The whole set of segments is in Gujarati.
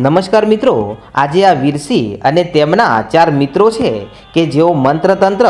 નમસ્કાર મિત્રો, આજે આ વીરસિંહ અને તેમના ચાર મિત્રો છે કે જેઓ મંત્રતંત્ર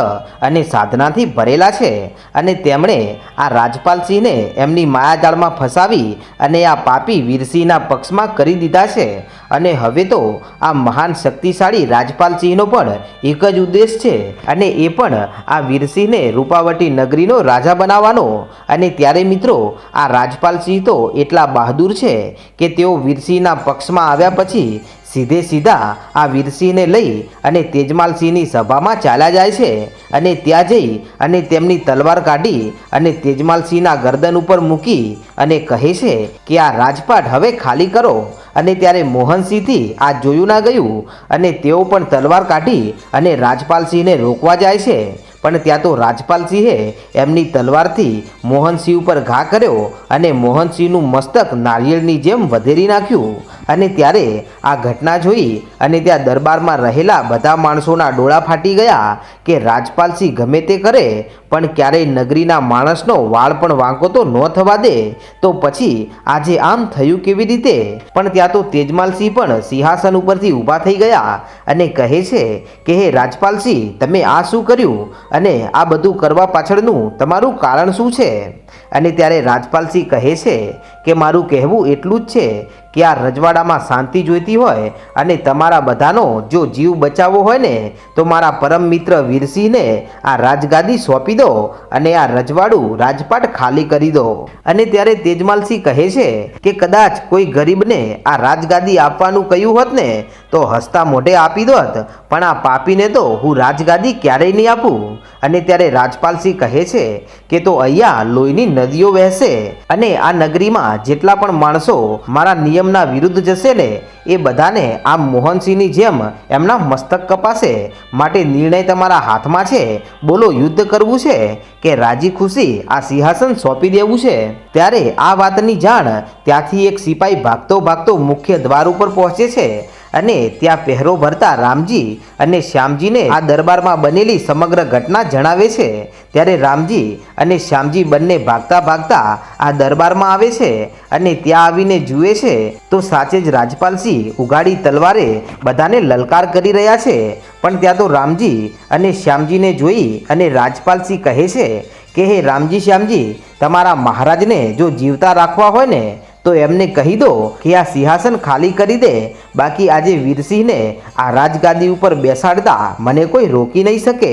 અને સાધનાથી ભરેલા છે અને તેમણે આ રાજપાલસિંહને એમની માયાજાળમાં ફસાવી અને આ પાપી વીરસિંહના પક્ષમાં કરી દીધા છે. અને હવે તો આ મહાન શક્તિશાળી રાજપાલસિંહનો પણ એક જ ઉદ્દેશ છે અને એ પણ આ વીરસિંહને રૂપાવટી નગરીનો રાજા બનાવવાનો. અને ત્યારે મિત્રો, આ રાજપાલસિંહ તો એટલા બહાદુર છે કે તેઓ વીરસિંહના પક્ષમાં આવ્યા પછી સીધે સીધા આ વીરસિંહને લઈ અને તેજમાલસિંહની સભામાં ચાલ્યા જાય છે. અને ત્યાં જઈ અને તેમની તલવાર કાઢી અને તેજમાલસિંહના ગરદન ઉપર મૂકી અને કહે છે કે, આ રાજપાટ હવે ખાલી કરો. અને ત્યારે મોહનસિંહથી આ જોયું ના ગયું અને તેઓ પણ તલવાર કાઢી અને રાજપાલસિંહને રોકવા જાય છે. પણ ત્યાં તો રાજપાલસિંહે એમની તલવારથી મોહનસિંહ ઉપર ઘા કર્યો અને મોહનસિંહનું મસ્તક નારિયેળની જેમ વધેરી નાખ્યું. અને ત્યારે આ ઘટના જોઈ અને ત્યાં દરબારમાં રહેલા બધા માણસોના ડોળા ફાટી ગયા કે રાજપાલસિંહ ગમે તે કરે, પણ ક્યારેય નગરીના માણસનો વાળ પણ વાંકો તો ન થવા દે. તો પછી આજે આમ થયું કેવી રીતે? પણ ત્યાં તો તેજમાલસિંહ પણ સિંહાસન ઉપરથી ઊભા થઈ ગયા અને કહે છે કે, હે રાજપાલસિંહ તમે આ શું કર્યું? અને આ બધું કરવા પાછળનું તમારું કારણ શું છે? અને ત્યારે રાજપાલસિંહ કહે છે કે મારું કહેવું એટલું જ છે કે આ રજવાડામાં શાંતિ જોઈતી હોય અને તમારા બધાનો જો જીવ બચાવવો હોય ને, તો મારા પરમ મિત્ર વીરસિંહને આ રાજગાદી સોંપી દો અને આ રજવાડું રાજપાટ ખાલી કરી દો. અને ત્યારે તેજમાલસિંહ કહે છે કે કદાચ કોઈ ગરીબને આ રાજગાદી આપવાનું કહ્યું હોત ને, તો હસતા મોઢે આપી દોત, પણ આ પાપીને તો હું રાજગાદી ક્યારેય નહીં આપું. અને ત્યારે રાજપાલસિંહ કહે છે કે તો અહીંયા લોહીની નદીઓ વહેશે અને આ નગરીમાં જેટલા પણ માણસો મારા નિયમના વિરુદ્ધ જશે ને એ બધાને આમ મોહનસિંહની જેમ એમના મસ્તક કપાશે માટે નિર્ણય તમારા હાથમાં છે. બોલો, યુદ્ધ કરવું છે કે રાજી ખુશી આ સિંહાસન સોંપી દેવું છે? ત્યારે આ વાતની જાણ ત્યાંથી એક સિપાઈ ભાગતો ભાગતો મુખ્ય દ્વાર ઉપર પહોંચે છે. અને ત્યાં પહેરો ભરતા રામજી અને શ્યામજીને આ દરબારમાં બનેલી સમગ્ર ઘટના જણાવે છે. ત્યારે રામજી અને શ્યામજી બંને ભાગતા ભાગતા આ દરબારમાં આવે છે અને ત્યાં આવીને જુએ છે. તો સાચે જ રાજપાલસિંહ ઉઘાડી તલવારે બધાને લલકાર કરી રહ્યા છે. પણ ત્યાં તો રામજી અને શ્યામજીને જોઈ અને રાજપાલસિંહ કહે છે કે, હે રામજી, શ્યામજી, તમારા મહારાજને જો જીવતા રાખવા હોય ને તો એમને કહી દો કે આ સિંહાસન ખાલી કરી દે, બાકી આજે વીરસિંહને આ રાજગાદી ઉપર બેસાડતા મને કોઈ રોકી નહીં શકે.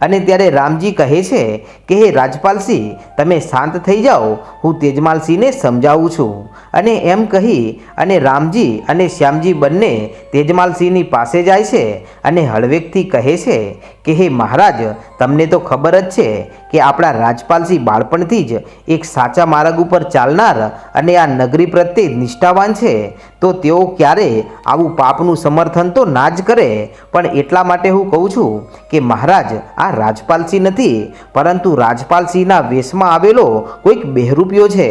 અને ત્યારે રામજી કહે છે કે, હે રાજપાલસિંહ તમે શાંત થઈ જાઓ, હું તેજમાલસિંહને સમજાવું છું. અને એમ કહી અને રામજી અને શ્યામજી બંને તેજમાલસિંહની પાસે જાય છે અને હળવેકથી કહે છે કે હે મહારાજ, તમને તો ખબર જ છે કે આપણા રાજપાલસિંહ બાળપણથી જ એક સાચા માર્ગ ઉપર ચાલનાર અને આ નગરી પ્રત્યે નિષ્ઠાવાન છે. તો તેઓ ક્યારે આવું પાપનું સમર્થન તો ના જ કરે. પણ એટલા માટે હું કહું છું કે મહારાજ, આ રાજપાલસિંહ નથી, પરંતુ રાજપાલસિંહના વેશમાં આવેલો કોઈક બહેરૂપિયો છે.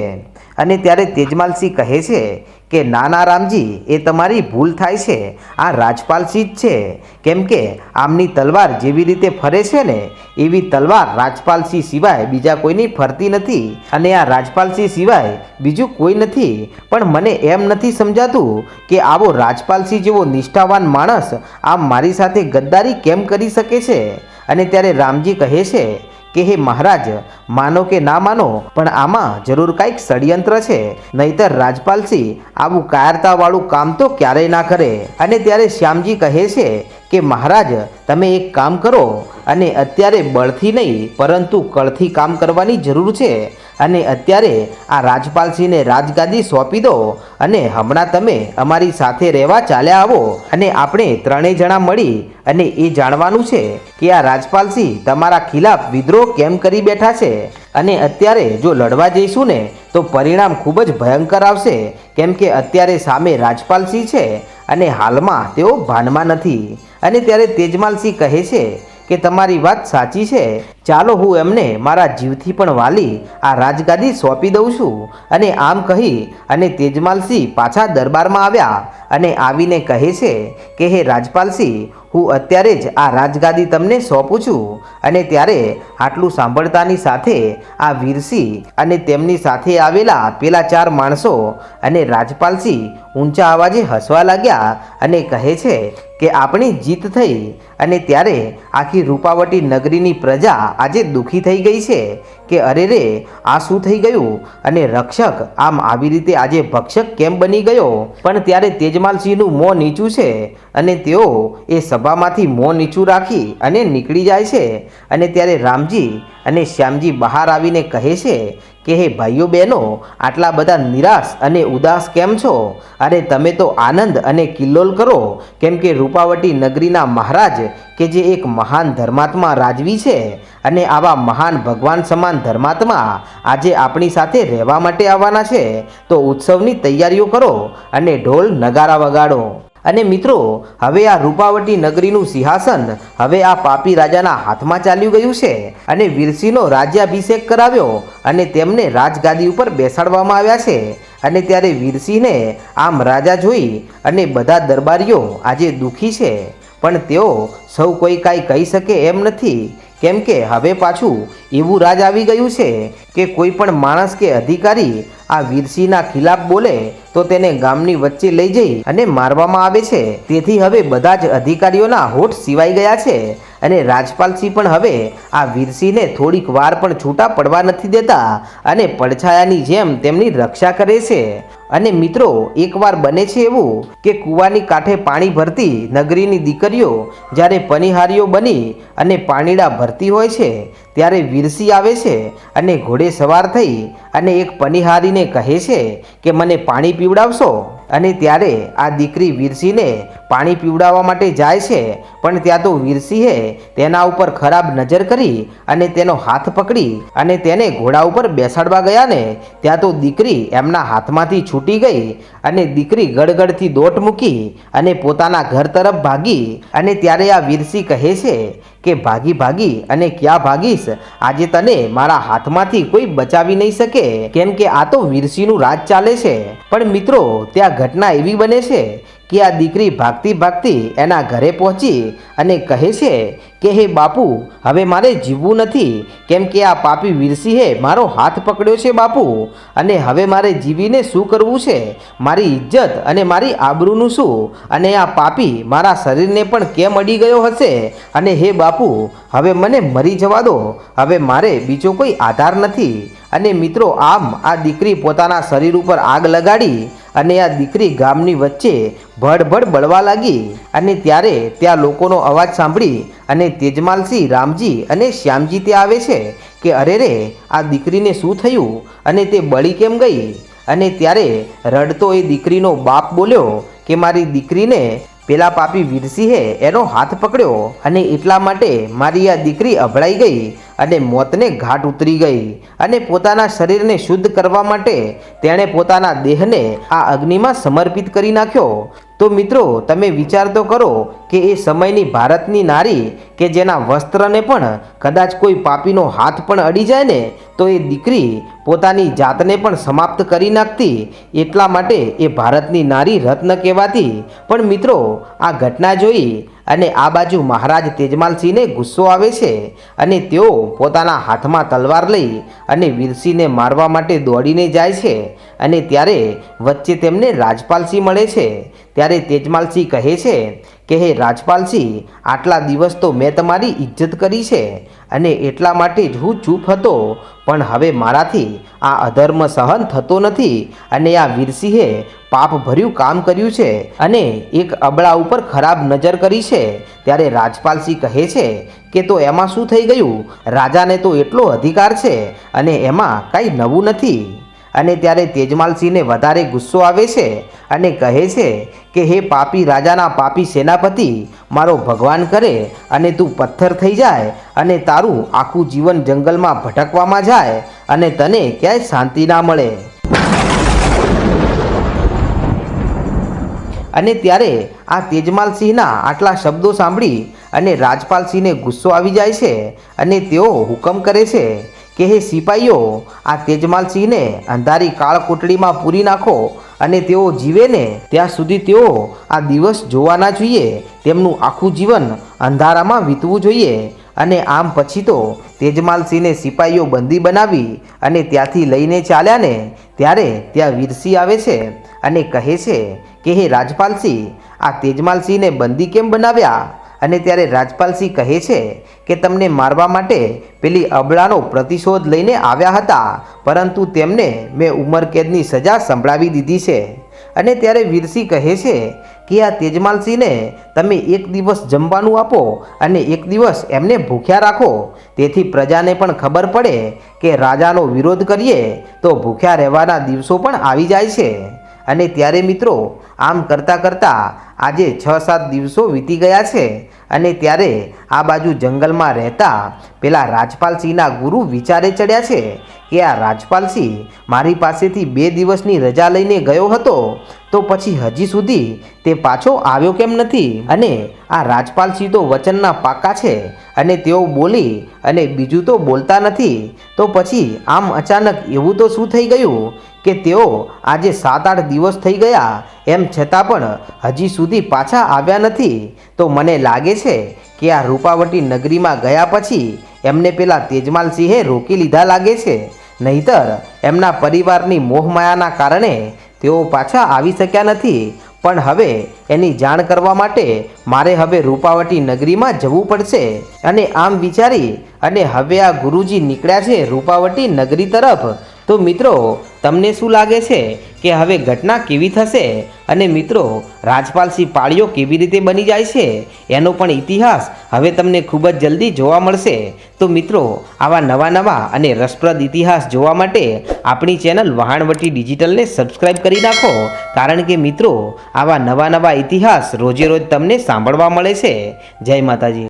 અને ત્યારે તેજમાલસિંહ કહે છે કે, નાના રામજી, એ તમારી ભૂલ થાય છે. આ રાજપાલસિંહ જ છે. કેમ કે આમની તલવાર જેવી રીતે ફરે છે ને, એવી તલવાર રાજપાલસિંહ સિવાય બીજા કોઈની ફરતી નથી. અને આ રાજપાલસિંહ સિવાય બીજું કોઈ નથી. પણ મને એમ નથી સમજાતું કે આવો રાજપાલસિંહ જેવો નિષ્ઠાવાન માણસ આમ મારી સાથે ગદ્દારી કેમ કરી શકે છે? અને ત્યારે રામજી કહે છે કે હે મહારાજ, માનો કે ના માનો, પણ આમાં જરૂર કાંઈક ષડયંત્ર છે. નહીતર રાજપાલસિંહ આવું કાયરતાવાળું કામ તો ક્યારેય ના કરે. અને ત્યારે શ્યામજી કહે છે કે, મહારાજ, તમે એક કામ કરો. અને અત્યારે બળથી નહીં, પરંતુ કળથી કામ કરવાની જરૂર છે. અને અત્યારે આ રાજપાલસિંહને રાજગાદી સોંપી દો અને હમણાં તમે અમારી સાથે રહેવા ચાલ્યા આવો અને આપણે ત્રણેય જણા મળી અને એ જાણવાનું છે કે આ રાજપાલસિંહ તમારા ખિલાફ વિદ્રોહ કેમ કરી બેઠા છે. અને અત્યારે જો લડવા જઈશું ને, તો પરિણામ ખૂબ જ ભયંકર આવશે, કેમ કે અત્યારે સામે રાજપાલસિંહ છે અને હાલમાં તેઓ ભાનમાં નથી. અને ત્યારે તેજમાલસિંહ કહે છે કે તમારી વાત સાચી છે ચાલો હું એમને મારા જીવથી પણ વાલી આ રાજગાદી સોંપી દઉં છું અને આમ કહી અને તેજમાલસિંહ પાછા દરબારમાં આવ્યા અને આવીને કહે છે કે, હે રાજપાલસિંહ, હું અત્યારે જ આ રાજગાદી તમને સોંપું છું અને ત્યારે આટલું સાંભળતાની સાથે આ વીરસિંહ અને તેમની સાથે આવેલા પેલા ચાર માણસો અને રાજપાલસિંહ ઊંચા અવાજે હસવા લાગ્યા અને કહે છે કે, આપણી જીત થઈ અને ત્યારે આખી રૂપાવટી નગરીની પ્રજા આજે દુઃખી થઈ ગઈ છે કે અરે રે, આ શું થઈ ગયું? અને રક્ષક આમ આવી રીતે આજે ભક્ષક કેમ બની ગયો? પણ ત્યારે તેજમાલસિંહનું મોં નીચું છે અને તેઓ એ સભામાંથી મોં નીચું રાખી અને નીકળી જાય છે. અને ત્યારે રામજી અને શ્યામજી બહાર આવીને કહે છે કે હે ભાઈઓ બહેનો, આટલા બધા નિરાશ અને ઉદાસ કેમ છો? અરે તમે તો આનંદ અને કિલ્લોલ કરો. કેમ કે રૂપાવટી નગરીના મહારાજ, કે જે એક મહાન ધર્માત્મા રાજવી છે, અને આવા મહાન ભગવાન સમાન ધર્માત્મા આજે આપણી સાથે રહેવા માટે આવવાના છે. તો ઉત્સવની તૈયારીઓ કરો અને ઢોલ નગારા વગાડો. અને મિત્રો, હવે આ રૂપાવટી નગરીનું સિંહાસન હવે આ પાપી રાજાના હાથમાં ચાલ્યું ગયું છે અને વીરસિંહનો રાજ્યાભિષેક કરાવ્યો અને તેમને રાજગાદી ઉપર બેસાડવામાં આવ્યા છે. અને ત્યારે વીરસિંહને આમ રાજા જોઈ અને બધા દરબારીઓ આજે દુઃખી છે. પણ તેઓ સૌ કોઈ કાંઈ કહી શકે એમ નથી. કેમ કે હવે પાછું એવું રાજ આવી ગયું છે કે કોઈ પણ માણસ કે અધિકારી આ વીરસિંહના ખિલાફ બોલે તો તેને ગામની વચ્ચે લઈ જઈ અને મારવામાં આવે છે. તેથી હવે બધા જ અધિકારીઓના હોઠ સિવાઈ ગયા છે અને રાજપાલસિંહ પણ હવે આ વીરસિંહને થોડીક વાર પણ છૂટા પડવા નથી દેતા અને પડછાયાની જેમ તેમની રક્ષા કરે છે. અને મિત્રો, એકવાર બને છે એવું કે કૂવાની કાંઠે પાણી ભરતી નગરીની દીકરીઓ જ્યારે પનિહારીઓ બની અને પાણીડા ભરતી હોય છે, ત્યારે વિરસી આવે છે અને ઘોડે સવાર થઈ અને એક પનિહારીને કહે છે કે, મને પાણી પીવડાવશો? અને ત્યારે આ દીકરી વીરસિંહને પાણી પીવડાવવા માટે જાય છે, પણ ત્યાં તો વીરસિંહે તેના ઉપર ખરાબ નજર કરી અને તેનો હાથ પકડી અને તેને ઘોડા ઉપર બેસાડવા ગયા ને ત્યાં તો દીકરી એમના હાથમાંથી છૂટી ગઈ અને દીકરી ગડગડથી દોટ મૂકી અને પોતાના ઘર તરફ ભાગી અને ત્યારે આ વીરસિંહ કહે છે કે, ભાગી ભાગી, અને ક્યાં ભાગીશ? આજે તને મારા હાથમાંથી કોઈ બચાવી નહીં શકે. કેમ કે આ તો વીરસિંહનું રાજ ચાલે છે. પણ મિત્રો, ત્યાં ઘટના એવી બને છે કે આ દીકરી ભાગતી ભાગતી એના ઘરે પહોંચી અને કહે છે કે, હે બાપુ, હવે મારે જીવવું નથી. કેમ કે આ પાપી વીરસિંહે મારો હાથ પકડ્યો છે બાપુ. અને હવે મારે જીવીને શું કરવું છે? મારી ઇજ્જત અને મારી આબરૂનું શું? અને આ પાપી મારા શરીરને પણ કેમ અડી ગયો હશે? અને હે બાપુ, હવે મને મરી જવા દો. હવે મારે બીજો કોઈ આધાર નથી. અને મિત્રો, આમ આ દીકરી પોતાના શરીર ઉપર આગ લગાડી અને આ દીકરી ગામની વચ્ચે ભડભડ બળવા લાગી અને ત્યારે ત્યાં લોકોનો અવાજ સાંભળી અને તેજમાલસિંહ, રામજી અને શ્યામજી ત્યાં આવે છે કે, અરે રે, આ દીકરીને શું થયું? અને તે બળી કેમ ગઈ? અને ત્યારે રડતો એ દીકરીનો બાપ બોલ્યો કે, મારી દીકરીને પેલા પાપી વીરસિંહે એનો હાથ પકડ્યો અને એટલા માટે મારી આ દીકરી અભળાઈ ગઈ અને મોતને ઘાટ ઉતરી ગઈ અને પોતાના શરીરને શુદ્ધ કરવા માટે તેણે પોતાના દેહને આ અગ્નિમાં સમર્પિત કરી નાખ્યો. તો મિત્રો, તમે વિચાર તો કરો કે એ સમયની ભારતની નારી કે જેના વસ્ત્રને પણ કદાચ કોઈ પાપીનો હાથ પણ અડી જાય ને, તો એ દીકરી પોતાની જાતને પણ સમાપ્ત કરી નાખતી. એટલા માટે એ ભારતની નારી રત્ન કહેવાતી. પણ મિત્રો, આ ઘટના જોઈ અને આ બાજુ મહારાજ તેજમાલસિંહને ગુસ્સો આવે છે અને તેઓ પોતાના હાથમાં તલવાર લઈ અને વીરસિંહને મારવા માટે દોડીને જાય છે અને ત્યારે વચ્ચે તેમને રાજપાલસિંહ મળે છે. ત્યારે તેજમાલસિંહ કહે છે કે હે રાજપાલસિંહ, આટલા દિવસ તો મેં તમારી ઇજ્જત કરી છે અને એટલા માટે જ હું ચૂપ હતો. પણ હવે મારાથી આ અધર્મ સહન થતો નથી અને આ વીરસિંહે પાપ ભર્યું કામ કર્યું છે અને એક અબળા ઉપર ખરાબ નજર કરી છે. ત્યારે રાજપાલસિંહ કહે છે કે તો એમાં શું થઈ ગયું? રાજાને તો એટલો અધિકાર છે અને એમાં કાંઈ નવું નથી. અને ત્યારે તેજમાલસિંહને વધારે ગુસ્સો આવે છે અને કહે છે કે, હે પાપી રાજાના પાપી સેનાપતિ, મારો ભગવાન કરે અને તું પથ્થર થઈ જાય અને તારું આખું જીવન જંગલમાં ભટકવામાં જાય અને તને ક્યાંય શાંતિ ના મળે. અને ત્યારે આ તેજમાલસિંહના આટલા શબ્દો સાંભળી અને રાજપાલસિંહને ગુસ્સો આવી જાય છે અને તેઓ હુકમ કરે છે કે હે સિપાહીઓ આ તેજમાલસિંહને અંધારી કાળકોટડીમાં પૂરી નાખો અને તેઓ જીવે ને ત્યાં સુધી તેઓ આ દિવસ જોવા ના જોઈએ. તેમનું આખું જીવન અંધારામાં વીતવું જોઈએ અને આમ પછી તો તેજમાલસિંહને સિપાહીઓ બંદી બનાવી અને ત્યાંથી લઈને ચાલ્યા ને ત્યારે ત્યાં વીરસિંહ આવે છે અને કહે છે કે, હે રાજપાલસિંહ, આ તેજમાલસિંહને બંદી કેમ બનાવ્યા? અને ત્યારે રાજપાલસિંહ કહે છે કે તમને મારવા માટે પેલી અબળાનો પ્રતિશોધ લઈને આવ્યા હતા, પરંતુ તેમને મેં ઉમરકેદની સજા સંભળાવી દીધી છે. અને ત્યારે વીરસિંહ કહે છે કે આ તેજમાલસિંહને તમે એક દિવસ જમવાનું આપો અને એક દિવસ એમને ભૂખ્યા રાખો. તેથી પ્રજાને પણ ખબર પડે કે રાજાનો વિરોધ કરીએ તો ભૂખ્યા રહેવાના દિવસો પણ આવી જાય છે. અને ત્યારે મિત્રો, આમ કરતાં કરતાં આજે છ સાત દિવસો વીતી ગયા છે અને ત્યારે આ બાજુ જંગલમાં રહેતા પેલા રાજપાલસિંહના ગુરુ વિચારે ચડ્યા છે કે આ રાજપાલસિંહ મારી પાસેથી બે દિવસની રજા લઈને ગયો હતો, તો પછી હજી સુધી તે પાછો આવ્યો કેમ નથી? અને આ રાજપાલસિંહ તો વચનના પાકા છે અને તેઓ બોલી અને બીજું તો બોલતા નથી, તો પછી આમ અચાનક એવું તો શું થઈ ગયું કે તેઓ આજે સાત આઠ દિવસ થઈ ગયા એમ છતાં પણ હજી સુધી પાછા આવ્યા નથી. તો મને લાગે છે કે આ રૂપાવટી નગરીમાં ગયા પછી એમને પેલા તેજમાલસિંહે રોકી લીધા લાગે છે. નહીતર એમના પરિવારની મોહમાયાના કારણે તેઓ પાછા આવી શક્યા નથી. પણ હવે એની જાણ કરવા માટે મારે હવે રૂપાવટી નગરીમાં જવું પડશે. અને આમ વિચારી અને હવે આ ગુરુજી નીકળ્યા છે રૂપાવટી નગરી તરફ. તો મિત્રો, તમને શું લાગે છે? કે હવે ઘટના કેવી થશે અને મિત્રો, રાજપાલસિંહ પાળીઓ કેવી રીતે બની જાય છે, એનો પણ ઇતિહાસ હવે તમને ખૂબ જ જલ્દી જોવા મળશે. તો મિત્રો, આવા નવા નવા અને રસપ્રદ ઇતિહાસ જોવા માટે આપણી ચેનલ વહાણવટી ડિજિટલને સબસ્ક્રાઈબ કરી નાખો. કારણ કે મિત્રો, આવા નવા નવા ઇતિહાસ રોજે રોજ તમને સાંભળવા મળે છે. જય માતાજી.